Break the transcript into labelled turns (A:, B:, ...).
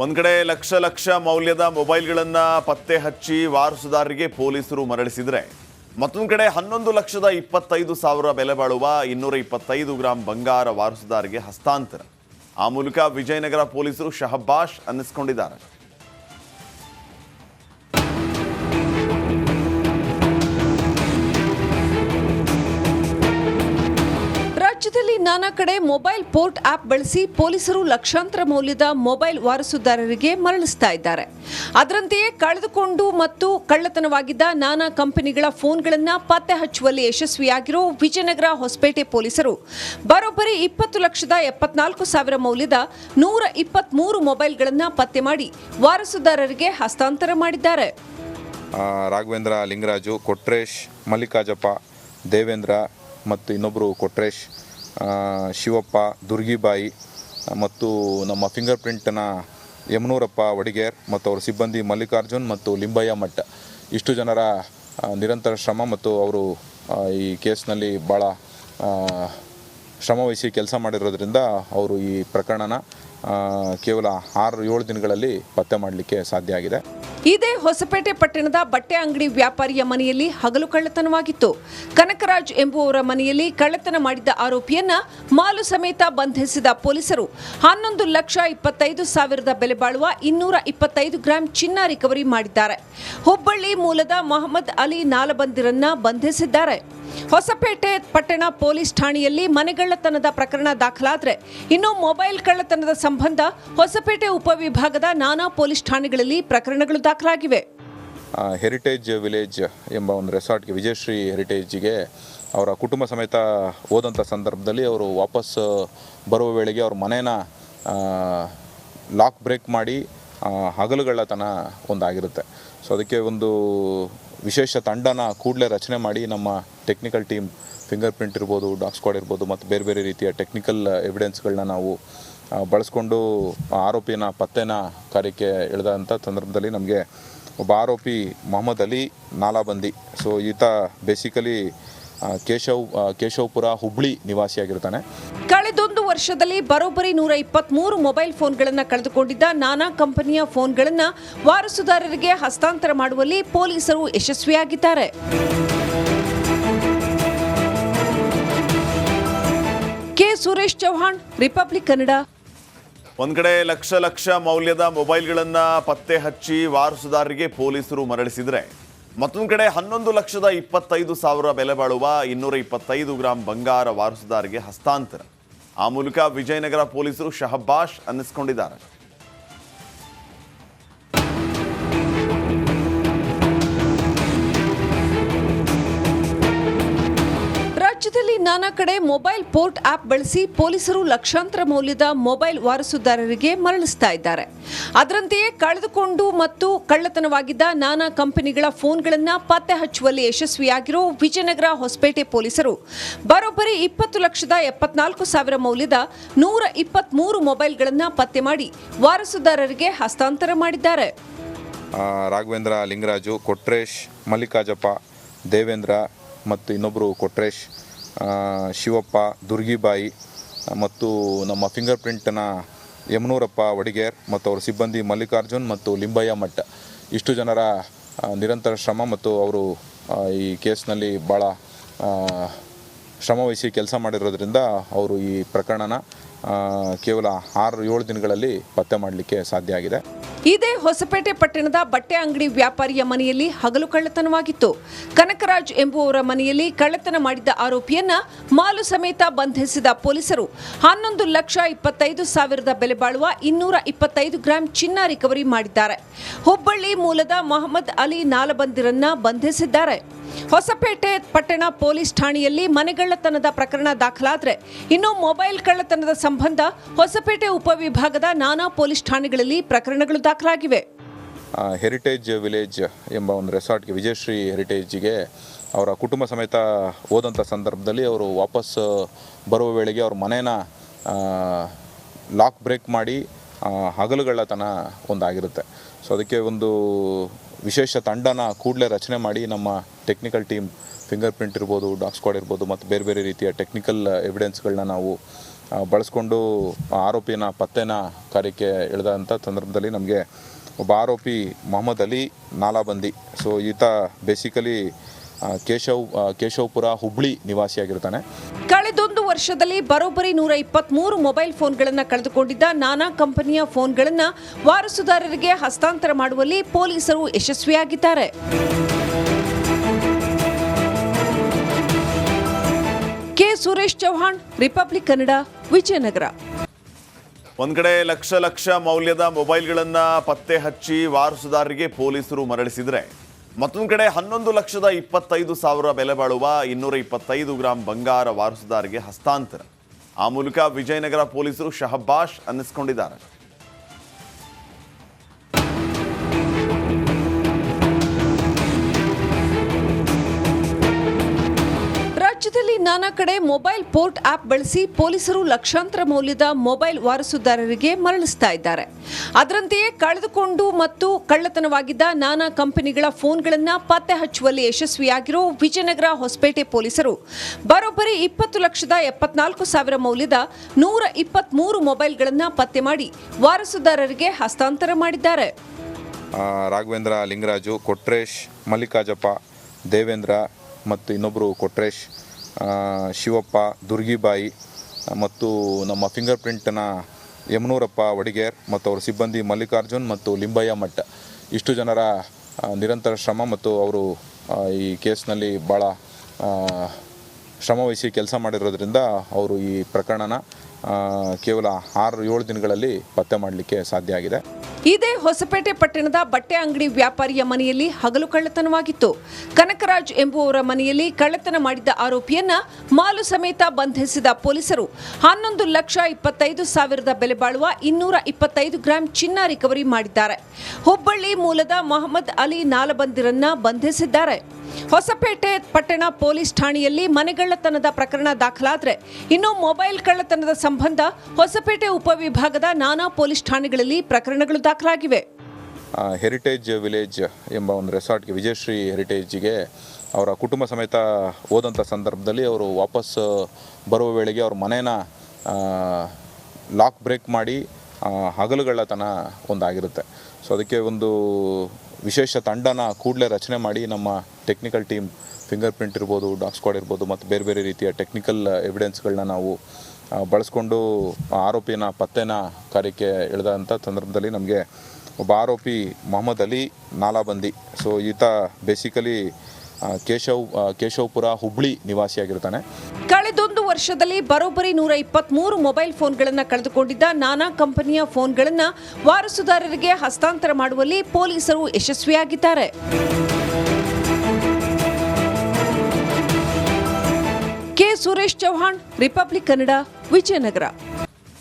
A: ಒಂದ್ ಕಡೆ ಲಕ್ಷ ಲಕ್ಷ ಮೌಲ್ಯದ ಮೊಬೈಲ್ಗಳನ್ನ ಪತ್ತೆ ಹಚ್ಚಿ ವಾರಸುದಾರರಿಗೆ ಪೊಲೀಸರು ಮರಳಿಸಿದರೆ, ಮತ್ತೊಂದು ಕಡೆ ಹನ್ನೊಂದು ಲಕ್ಷದ ಇಪ್ಪತ್ತೈದು ಸಾವಿರ ಬೆಲೆ ಬಾಳುವ ಇನ್ನೂರ ಇಪ್ಪತ್ತೈದು ಗ್ರಾಂ ಬಂಗಾರ ವಾರಸುದಾರಿಗೆ ಹಸ್ತಾಂತರ. ಆ ಮೂಲಕ ವಿಜಯನಗರ ಪೊಲೀಸರು ಶಹಬಾಷ್ ಅನ್ನಿಸ್ಕೊಂಡಿದ್ದಾರೆ.
B: ನಾನಾ ಕಡೆ ಮೊಬೈಲ್ ಪೋರ್ಟ್ ಆಪ್ ಬಳಸಿ ಪೊಲೀಸರು ಲಕ್ಷಾಂತರ ಮೌಲ್ಯದ ಮೊಬೈಲ್ ವಾರಸುದಾರರಿಗೆ ಮರಳಿಸ್ತಾ ಇದ್ದಾರೆ. ಅದರಂತೆಯೇ ಕಳೆದುಕೊಂಡು ಮತ್ತು ಕಳ್ಳತನವಾಗಿದ್ದ ನಾನಾ ಕಂಪನಿಗಳ ಫೋನ್ಗಳನ್ನು ಪತ್ತೆ ಹಚ್ಚುವಲ್ಲಿ ಯಶಸ್ವಿಯಾಗಿರೋ ವಿಜಯನಗರ ಹೊಸಪೇಟೆ ಪೊಲೀಸರು ಬರೋಬ್ಬರಿ ಇಪ್ಪತ್ತು ಲಕ್ಷದ ಎಪ್ಪತ್ನಾಲ್ಕು ಸಾವಿರ ಮೌಲ್ಯದ ನೂರ ಇಪ್ಪತ್ಮೂರು ಮೊಬೈಲ್ಗಳನ್ನು ಪತ್ತೆ ಮಾಡಿ ವಾರಸುದಾರರಿಗೆ ಹಸ್ತಾಂತರ ಮಾಡಿದ್ದಾರೆ.
C: ರಾಘವೇಂದ್ರ ಲಿಂಗರಾಜು, ಕೊಟ್ರೇಶ್ ಮಲ್ಲಿಕಾರ್ಜಪ್ಪ ದೇವೇಂದ್ರ ಮತ್ತು ಇನ್ನೊಬ್ಬರು ಕೊಟ್ರೇಶ್ ಶಿವಪ್ಪ, ದುರ್ಗಿಬಾಯಿ, ಮತ್ತು ನಮ್ಮ ಫಿಂಗರ್ ಪ್ರಿಂಟ್ನ ಯಮನೂರಪ್ಪ ವಡಿಗೇರ್, ಮತ್ತು ಅವರ ಸಿಬ್ಬಂದಿ ಮಲ್ಲಿಕಾರ್ಜುನ್ ಮತ್ತು ಲಿಂಬಯ್ಯ ಮಠ. ಇಷ್ಟು ಜನರ ನಿರಂತರ ಶ್ರಮ ಮತ್ತು ಅವರು ಈ ಕೇಸ್ನಲ್ಲಿ ಭಾಳ ಶ್ರಮವಹಿಸಿ ಕೆಲಸ ಮಾಡಿರೋದ್ರಿಂದ ಅವರು ಈ ಪ್ರಕರಣನ ಕೇವಲ ಆರು ಏಳು ದಿನಗಳಲ್ಲಿ ಪತ್ತೆ ಮಾಡಲಿಕ್ಕೆ ಸಾಧ್ಯ ಆಗಿದೆ.
B: ಇದೇ ಹೊಸಪೇಟೆ ಪಟ್ಟಣದ ಬಟ್ಟೆ ಅಂಗಡಿ ವ್ಯಾಪಾರಿಯ ಮನೆಯಲ್ಲಿ ಹಗಲು ಕಳ್ಳತನವಾಗಿತ್ತು. ಕನಕರಾಜ್ ಎಂಬುವವರ ಮನೆಯಲ್ಲಿ ಕಳ್ಳತನ ಮಾಡಿದ್ದ ಆರೋಪಿಯನ್ನ ಮಾಲು ಸಮೇತ ಬಂಧಿಸಿದ ಪೊಲೀಸರು. ಹನ್ನೊಂದು ಲಕ್ಷ ಇಪ್ಪತ್ತೈದು ಸಾವಿರದ ಬೆಲೆ ಬಾಳುವ ಇನ್ನೂರ ಇಪ್ಪತ್ತೈದು ಗ್ರಾಂ ಚಿನ್ನ ರಿಕವರಿ ಮಾಡಿದ್ದಾರೆ. ಹುಬ್ಬಳ್ಳಿ ಮೂಲದ ಮೊಹಮ್ಮದ್ ಅಲಿ ನಾಲಬಂದಿರನ್ನ ಬಂಧಿಸಿದ್ದಾರೆ. ಹೊಸಪೇಟೆ, ಪಟ್ಟಣ ಪೊಲೀಸ್ ಠಾಣೆಯಲ್ಲಿ ಮನೆಗಳ್ಳತನದ ಪ್ರಕರಣ ದಾಖಲಾದರೆ ಇನ್ನು ಮೊಬೈಲ್ ಕಳ್ಳತನದ ಸಂಬಂಧ ಹೊಸಪೇಟೆ ಉಪವಿಭಾಗದ ನಾನಾ ಪೊಲೀಸ್ ಠಾಣೆಗಳಲ್ಲಿ ಪ್ರಕರಣಗಳು ದಾಖಲಾಗಿವೆ.
C: ಹೆರಿಟೇಜ್ ವಿಲೇಜ್ ಎಂಬ ಒಂದು ರೆಸಾರ್ಟ್ಗೆ ವಿಜಯಶ್ರೀ ಹೆರಿಟೇಜ್ಗೆ ಅವರ ಕುಟುಂಬ ಸಮೇತ ಹೋದಂಥ ಸಂದರ್ಭದಲ್ಲಿ ಅವರು ವಾಪಸ್ ಬರುವ ವೇಳೆಗೆ ಅವ್ರ ಮನೇನ ಲಾಕ್ ಬ್ರೇಕ್ ಮಾಡಿ ಹಗಲುಗಳ್ಳತನ ಒಂದಾಗಿರುತ್ತೆ. ಸೊ ಅದಕ್ಕೆ ಒಂದು ವಿಶೇಷ ತಂಡನ ಕೂಡಲೇ ರಚನೆ ಮಾಡಿ ನಮ್ಮ ಟೆಕ್ನಿಕಲ್ ಟೀಮ್ ಫಿಂಗರ್ ಪ್ರಿಂಟ್ ಇರ್ಬೋದು ಡಾಗ್ ಸ್ಕ್ವಾಡ್ ಇರ್ಬೋದು, ಮತ್ತು ಬೇರೆ ಬೇರೆ ರೀತಿಯ ಟೆಕ್ನಿಕಲ್ ಎವಿಡೆನ್ಸ್ಗಳನ್ನ ನಾವು ಬಳಸ್ಕೊಂಡು ಆ ಆರೋಪಿನ ಪತ್ತೆನ ಕಾರ್ಯಕ್ಕೆ ಎಳೆದಂಥ ಸಂದರ್ಭದಲ್ಲಿ ನಮಗೆ ಒಬ್ಬ ಆರೋಪಿ ಮೊಹಮ್ಮದ್ ಅಲಿ ನಾಲಾಬಂದಿ ಸೊ ಈತ ಬೇಸಿಕಲಿ ಕೇಶವ್ ಕೇಶವಪುರ ಹುಬ್ಳಿ ನಿವಾಸಿಯಾಗಿರ್ತಾನೆ
B: ಕಳೆದೊಂದು ವರ್ಷದಲ್ಲಿ ಬರೋಬ್ಬರಿ ನೂರ ಇಪ್ಪತ್ಮೂರು ಮೊಬೈಲ್ ಫೋನ್ಗಳನ್ನು ಕಳೆದುಕೊಂಡಿದ್ದ ನಾನಾ ಕಂಪನಿಯ ಫೋನ್ಗಳನ್ನು ವಾರಸುದಾರರಿಗೆ ಹಸ್ತಾಂತರ ಮಾಡುವಲ್ಲಿ ಪೊಲೀಸರು ಯಶಸ್ವಿಯಾಗಿದ್ದಾರೆ. ಕೆ. ಸುರೇಶ್ ಚೌಹಾಣ್ ರಿಪಬ್ಲಿಕ್ ಕನ್ನಡ.
A: ಒಂದ್ ಕಡೆ ಲಕ್ಷ ಲಕ್ಷ ಮೌಲ್ಯದ ಮೊಬೈಲ್ಗಳನ್ನ ಪತ್ತೆ ಹಚ್ಚಿ ವಾರಸುದಾರರಿಗೆ ಪೊಲೀಸರು ಮರಳಿಸಿದ್ರೆ ಮತ್ತೊಂದು ಕಡೆ ಹನ್ನೊಂದು ಲಕ್ಷದ ಇಪ್ಪತ್ತೈದು ಸಾವಿರ ಬೆಲೆ ಬಾಳುವ ಇನ್ನೂರ ಇಪ್ಪತ್ತೈದು ಗ್ರಾಂ ಬಂಗಾರ ವಾರಸುದಾರಿಗೆ ಹಸ್ತಾಂತರ. ಆ ಮೂಲಕ ವಿಜಯನಗರ ಪೊಲೀಸರು ಶಹಬಾಷ್ ಅನ್ನಿಸ್ಕೊಂಡಿದ್ದಾರೆ.
B: ನಾನಾ ಕಡೆ ಮೊಬೈಲ್ ಪೋರ್ಟ್ ಆಪ್ ಬಳಸಿ ಪೊಲೀಸರು ಲಕ್ಷಾಂತರ ಮೌಲ್ಯದ ಮೊಬೈಲ್ ವಾರಸುದಾರರಿಗೆ ಮರಳಿಸ್ತಾ ಇದ್ದಾರೆ. ಅದರಂತೆಯೇ ಕಳೆದುಕೊಂಡು ಮತ್ತು ಕಳ್ಳತನವಾಗಿದ್ದ ನಾನಾ ಕಂಪನಿಗಳ ಫೋನ್ಗಳನ್ನು ಪತ್ತೆ ಹಚ್ಚುವಲ್ಲಿ ಯಶಸ್ವಿಯಾಗಿರೋ ವಿಜಯನಗರ ಹೊಸಪೇಟೆ ಪೊಲೀಸರು ಬರೋಬ್ಬರಿ ಇಪ್ಪತ್ತು ಲಕ್ಷದ ಎಪ್ಪತ್ನಾಲ್ಕು ಸಾವಿರ ಮೌಲ್ಯದ ನೂರ ಇಪ್ಪತ್ಮೂರು ಮೊಬೈಲ್ಗಳನ್ನು ಪತ್ತೆ ಮಾಡಿ ವಾರಸುದಾರರಿಗೆ ಹಸ್ತಾಂತರ ಮಾಡಿದ್ದಾರೆ.
C: ರಾಘವೇಂದ್ರ ಲಿಂಗರಾಜು, ಕೊಟ್ರೇಶ್ ಮಲ್ಲಿಕಾರ್ಜಪ್ಪ ದೇವೇಂದ್ರ ಮತ್ತು ಇನ್ನೊಬ್ಬರು ಕೊಟ್ರೇಶ್ ಶಿವಪ್ಪ, ದುರ್ಗಿಬಾಯಿ, ಮತ್ತು ನಮ್ಮ ಫಿಂಗರ್ ಪ್ರಿಂಟ್ನ ಯಮನೂರಪ್ಪ ವಡಿಗೇರ್, ಮತ್ತು ಅವರ ಸಿಬ್ಬಂದಿ ಮಲ್ಲಿಕಾರ್ಜುನ್ ಮತ್ತು ಲಿಂಬಯ್ಯ ಮಠ. ಇಷ್ಟು ಜನರ ನಿರಂತರ ಶ್ರಮ ಮತ್ತು ಅವರು ಈ ಕೇಸ್ನಲ್ಲಿ ಭಾಳ ಶ್ರಮವಹಿಸಿ ಕೆಲಸ ಮಾಡಿರೋದ್ರಿಂದ ಅವರು ಈ ಪ್ರಕರಣನ ಕೇವಲ ಆರು ಏಳು ದಿನಗಳಲ್ಲಿ ಪತ್ತೆ ಮಾಡಲಿಕ್ಕೆ ಸಾಧ್ಯ ಆಗಿದೆ.
B: ಇದೇ ಹೊಸಪೇಟೆ ಪಟ್ಟಣದ ಬಟ್ಟೆ ಅಂಗಡಿ ವ್ಯಾಪಾರಿಯ ಮನೆಯಲ್ಲಿ ಹಗಲು ಕಳ್ಳತನವಾಗಿತ್ತು. ಕನಕರಾಜ್ ಎಂಬುವವರ ಮನೆಯಲ್ಲಿ ಕಳ್ಳತನ ಮಾಡಿದ್ದ ಆರೋಪಿಯನ್ನ ಮಾಲು ಸಮೇತ ಬಂಧಿಸಿದ ಪೊಲೀಸರು. ಹನ್ನೊಂದು ಲಕ್ಷ ಇಪ್ಪತ್ತೈದು ಸಾವಿರದ ಬೆಲೆ ಬಾಳುವ ಇನ್ನೂರ ಇಪ್ಪತ್ತೈದು ಗ್ರಾಂ ಚಿನ್ನ ರಿಕವರಿ ಮಾಡಿದ್ದಾರೆ. ಹುಬ್ಬಳ್ಳಿ ಮೂಲದ ಮೊಹಮ್ಮದ್ ಅಲಿ ನಾಲಬಂದಿರನ್ನ ಬಂಧಿಸಿದ್ದಾರೆ. ಹೊಸಪೇಟೆ, ಪಟ್ಟಣ ಪೊಲೀಸ್ ಠಾಣೆಯಲ್ಲಿ ಮನೆಗಳ್ಳತನದ ಪ್ರಕರಣ ದಾಖಲಾದರೆ ಇನ್ನು ಮೊಬೈಲ್ ಕಳ್ಳತನದ ಸಂಬಂಧ ಹೊಸಪೇಟೆ ಉಪವಿಭಾಗದ ನಾನಾ ಪೊಲೀಸ್ ಠಾಣೆಗಳಲ್ಲಿ ಪ್ರಕರಣಗಳು ದಾಖಲಾಗಿವೆ.
C: ಹೆರಿಟೇಜ್ ವಿಲೇಜ್ ಎಂಬ ಒಂದು ರೆಸಾರ್ಟ್ಗೆ ವಿಜಯಶ್ರೀ ಹೆರಿಟೇಜ್ಗೆ ಅವರ ಕುಟುಂಬ ಸಮೇತ ಹೋದಂಥ ಸಂದರ್ಭದಲ್ಲಿ ಅವರು ವಾಪಸ್ ಬರುವ ವೇಳೆಗೆ ಅವ್ರ ಮನೇನ ಲಾಕ್ ಬ್ರೇಕ್ ಮಾಡಿ ಹಗಲುಗಳ್ಳತನ ಒಂದಾಗಿರುತ್ತೆ. ಸೊ ಅದಕ್ಕೆ ಒಂದು ವಿಶೇಷ ತಂಡನ ಕೂಡಲೇ ರಚನೆ ಮಾಡಿ ನಮ್ಮ ಟೆಕ್ನಿಕಲ್ ಟೀಮ್ ಫಿಂಗರ್ ಪ್ರಿಂಟ್ ಇರ್ಬೋದು ಡಾಗ್ ಸ್ಕ್ವಾಡ್ ಇರ್ಬೋದು, ಮತ್ತು ಬೇರೆ ಬೇರೆ ರೀತಿಯ ಟೆಕ್ನಿಕಲ್ ಎವಿಡೆನ್ಸ್ಗಳನ್ನ ನಾವು ಬಳಸ್ಕೊಂಡು ಆರೋಪಿನ ಪತ್ತೆನ ಕಾರ್ಯಕ್ಕೆ ಎಳೆದಂಥ ಸಂದರ್ಭದಲ್ಲಿ ನಮಗೆ ಒಬ್ಬ ಆರೋಪಿ ಮೊಹಮ್ಮದ್ ಅಲಿ ನಾಲಾಬಂದಿ ಸೊ ಈತ ಬೇಸಿಕಲಿ ಕೇಶವ್ ಕೇಶವಪುರ ಹುಬ್ಳಿ ನಿವಾಸಿಯಾಗಿರ್ತಾನೆ
B: ಕಳೆದೊಂದು ವರ್ಷದಲ್ಲಿ ಬರೋಬ್ಬರಿ ನೂರ ಇಪ್ಪತ್ಮೂರು ಮೊಬೈಲ್ ಫೋನ್ಗಳನ್ನು ಕಳೆದುಕೊಂಡಿದ್ದ ನಾನಾ ಕಂಪನಿಯ ಫೋನ್ಗಳನ್ನು ವಾರಸುದಾರರಿಗೆ ಹಸ್ತಾಂತರ ಮಾಡುವಲ್ಲಿ ಪೊಲೀಸರು ಯಶಸ್ವಿಯಾಗಿದ್ದಾರೆ. ಕೆ. ಸುರೇಶ್ ಚೌಹಾಣ್ ರಿಪಬ್ಲಿಕ್ ಕನ್ನಡ ವಿಜಯನಗರ.
A: ಒಂದ್ ಕಡೆ ಲಕ್ಷ ಲಕ್ಷ ಮೌಲ್ಯದ ಮೊಬೈಲ್ಗಳನ್ನ ಪತ್ತೆ ಹಚ್ಚಿ ವಾರಸುದಾರರಿಗೆ ಪೊಲೀಸರು ಮರಳಿಸಿದ್ರೆ ಮತ್ತೊಂದು ಕಡೆ ಹನ್ನೊಂದು ಲಕ್ಷದ ಇಪ್ಪತ್ತೈದು ಸಾವಿರ ಬೆಲೆ ಬಾಳುವ ಇನ್ನೂರ ಇಪ್ಪತ್ತೈದು ಗ್ರಾಂ ಬಂಗಾರ ವಾರಸುದಾರಿಗೆ ಹಸ್ತಾಂತರ. ಆ ಮೂಲಕ ವಿಜಯನಗರ ಪೊಲೀಸರು ಶಹಬಾಷ್ ಅನ್ನಿಸ್ಕೊಂಡಿದ್ದಾರೆ.
B: ರಾಜ್ಯದಲ್ಲಿ ನಾನಾ ಕಡೆ ಮೊಬೈಲ್ ಪೋರ್ಟ್ ಆಪ್ ಬಳಸಿ ಪೊಲೀಸರು ಲಕ್ಷಾಂತರ ಮೌಲ್ಯದ ಮೊಬೈಲ್ ವಾರಸುದಾರರಿಗೆ ಮರಳಿಸ್ತಾ ಇದ್ದಾರೆ. ಅದರಂತೆಯೇ ಕಳೆದುಕೊಂಡು ಮತ್ತು ಕಳ್ಳತನವಾಗಿದ್ದ ನಾನಾ ಕಂಪನಿಗಳ ಫೋನ್ಗಳನ್ನು ಪತ್ತೆ ಹಚ್ಚುವಲ್ಲಿ ಯಶಸ್ವಿಯಾಗಿರೋ ವಿಜಯನಗರ ಹೊಸಪೇಟೆ ಪೊಲೀಸರು ಬರೋಬ್ಬರಿ ಇಪ್ಪತ್ತು ಲಕ್ಷದ ಎಪ್ಪತ್ನಾಲ್ಕು ಸಾವಿರ ಮೌಲ್ಯದ ನೂರ ಇಪ್ಪತ್ಮೂರು ಮೊಬೈಲ್ಗಳನ್ನು ಪತ್ತೆ ಮಾಡಿ ವಾರಸುದಾರರಿಗೆ ಹಸ್ತಾಂತರ ಮಾಡಿದ್ದಾರೆ.
C: ರಾಘವೇಂದ್ರ ಲಿಂಗರಾಜು, ಕೊಟ್ರೇಶ್ ಮಲ್ಲಿಕಾರ್ಜಪ್ಪ ದೇವೇಂದ್ರ ಮತ್ತು ಇನ್ನೊಬ್ಬರು ಕೊಟ್ರೇಶ್ ಶಿವಪ್ಪ, ದುರ್ಗಿಬಾಯಿ, ಮತ್ತು ನಮ್ಮ ಫಿಂಗರ್ ಪ್ರಿಂಟ್ನ ಯಮನೂರಪ್ಪ ವಡಿಗೇರ್, ಮತ್ತು ಅವರ ಸಿಬ್ಬಂದಿ ಮಲ್ಲಿಕಾರ್ಜುನ್ ಮತ್ತು ಲಿಂಬಯ್ಯ ಮಠ. ಇಷ್ಟು ಜನರ ನಿರಂತರ ಶ್ರಮ ಮತ್ತು ಅವರು ಈ ಕೇಸ್ನಲ್ಲಿ ಭಾಳ ಶ್ರಮವಹಿಸಿ ಕೆಲಸ ಮಾಡಿರೋದ್ರಿಂದ ಅವರು ಈ ಪ್ರಕರಣನ ಕೇವಲ ಆರು ಏಳು ದಿನಗಳಲ್ಲಿ ಪತ್ತೆ ಮಾಡಲಿಕ್ಕೆ ಸಾಧ್ಯ ಆಗಿದೆ.
B: ಇದೇ ಹೊಸಪೇಟೆ ಪಟ್ಟಣದ ಬಟ್ಟೆ ಅಂಗಡಿ ವ್ಯಾಪಾರಿಯ ಮನೆಯಲ್ಲಿ ಹಗಲು ಕಳ್ಳತನವಾಗಿತ್ತು. ಕನಕರಾಜ್ ಎಂಬುವವರ ಮನೆಯಲ್ಲಿ ಕಳ್ಳತನ ಮಾಡಿದ್ದ ಆರೋಪಿಯನ್ನ ಮಾಲು ಸಮೇತ ಬಂಧಿಸಿದ ಪೊಲೀಸರು. ಹನ್ನೊಂದು ಲಕ್ಷ ಇಪ್ಪತ್ತೈದು ಸಾವಿರದ ಬೆಲೆ ಬಾಳುವ ಇನ್ನೂರ ಇಪ್ಪತ್ತೈದು ಗ್ರಾಂ ಚಿನ್ನ ರಿಕವರಿ ಮಾಡಿದ್ದಾರೆ. ಹುಬ್ಬಳ್ಳಿ ಮೂಲದ ಮೊಹಮ್ಮದ್ ಅಲಿ ನಾಲಬಂದಿರನ್ನ ಬಂಧಿಸಿದ್ದಾರೆ. ಹೊಸಪೇಟೆ, ಪಟ್ಟಣ ಪೊಲೀಸ್ ಠಾಣೆಯಲ್ಲಿ ಮನೆಗಳ್ಳತನದ ಪ್ರಕರಣ ದಾಖಲಾದರೆ ಇನ್ನು ಮೊಬೈಲ್ ಕಳ್ಳತನದ ಸಂಬಂಧ ಹೊಸಪೇಟೆ ಉಪವಿಭಾಗದ ನಾನಾ ಪೊಲೀಸ್ ಠಾಣೆಗಳಲ್ಲಿ ಪ್ರಕರಣಗಳು ದಾಖಲಾಗಿವೆ.
C: ಹೆರಿಟೇಜ್ ವಿಲೇಜ್ ಎಂಬ ಒಂದು ರೆಸಾರ್ಟ್ಗೆ ವಿಜಯಶ್ರೀ ಹೆರಿಟೇಜ್ಗೆ ಅವರ ಕುಟುಂಬ ಸಮೇತ ಹೋದಂಥ ಸಂದರ್ಭದಲ್ಲಿ ಅವರು ವಾಪಸ್ ಬರುವ ವೇಳೆಗೆ ಅವ್ರ ಮನೇನ ಲಾಕ್ ಬ್ರೇಕ್ ಮಾಡಿ ಹಗಲುಗಳತನ ಒಂದಾಗಿರುತ್ತೆ. ಸೊ ಅದಕ್ಕೆ ಒಂದು ವಿಶೇಷ ತಂಡನ ಕೂಡಲೇ ರಚನೆ ಮಾಡಿ ನಮ್ಮ ಟೆಕ್ನಿಕಲ್ ಟೀಮ್ ಫಿಂಗರ್ ಪ್ರಿಂಟ್ ಇರ್ಬೋದು ಡಾಗ್ ಸ್ಕ್ವಾಡ್ ಇರ್ಬೋದು, ಮತ್ತು ಬೇರೆ ಬೇರೆ ರೀತಿಯ ಟೆಕ್ನಿಕಲ್ ಎವಿಡೆನ್ಸ್ಗಳನ್ನ ನಾವು ಬಳಸ್ಕೊಂಡು ಆರೋಪಿನ ಪತ್ತೆನ ಕಾರ್ಯಕ್ಕೆ ಇಳಿದಂಥ ಸಂದರ್ಭದಲ್ಲಿ ನಮಗೆ ಒಬ್ಬ ಆರೋಪಿ ಮೊಹಮ್ಮದ್ ಅಲಿ ನಾಲಾಬಂದಿ ಸೊ ಈತ ಬೇಸಿಕಲಿ ಕೇಶವ್ ಕೇಶವಪುರ ಹುಬ್ಳಿ ನಿವಾಸಿಯಾಗಿರ್ತಾನೆ
B: ಕಳೆದೊಂದು ವರ್ಷದಲ್ಲಿ ಬರೋಬ್ಬರಿ ನೂರ ಇಪ್ಪತ್ಮೂರು ಮೊಬೈಲ್ ಫೋನ್ಗಳನ್ನು ಕಳೆದುಕೊಂಡಿದ್ದ ನಾನಾ ಕಂಪನಿಯ ಫೋನ್ಗಳನ್ನು ವಾರಸುದಾರರಿಗೆ ಹಸ್ತಾಂತರ ಮಾಡುವಲ್ಲಿ ಪೊಲೀಸರು ಯಶಸ್ವಿಯಾಗಿದ್ದಾರೆ. ಕೆ. ಸುರೇಶ್ ಚೌಹಾಣ್, ರಿಪಬ್ಲಿಕ್ ಕನ್ನಡ, ವಿಜಯನಗರ.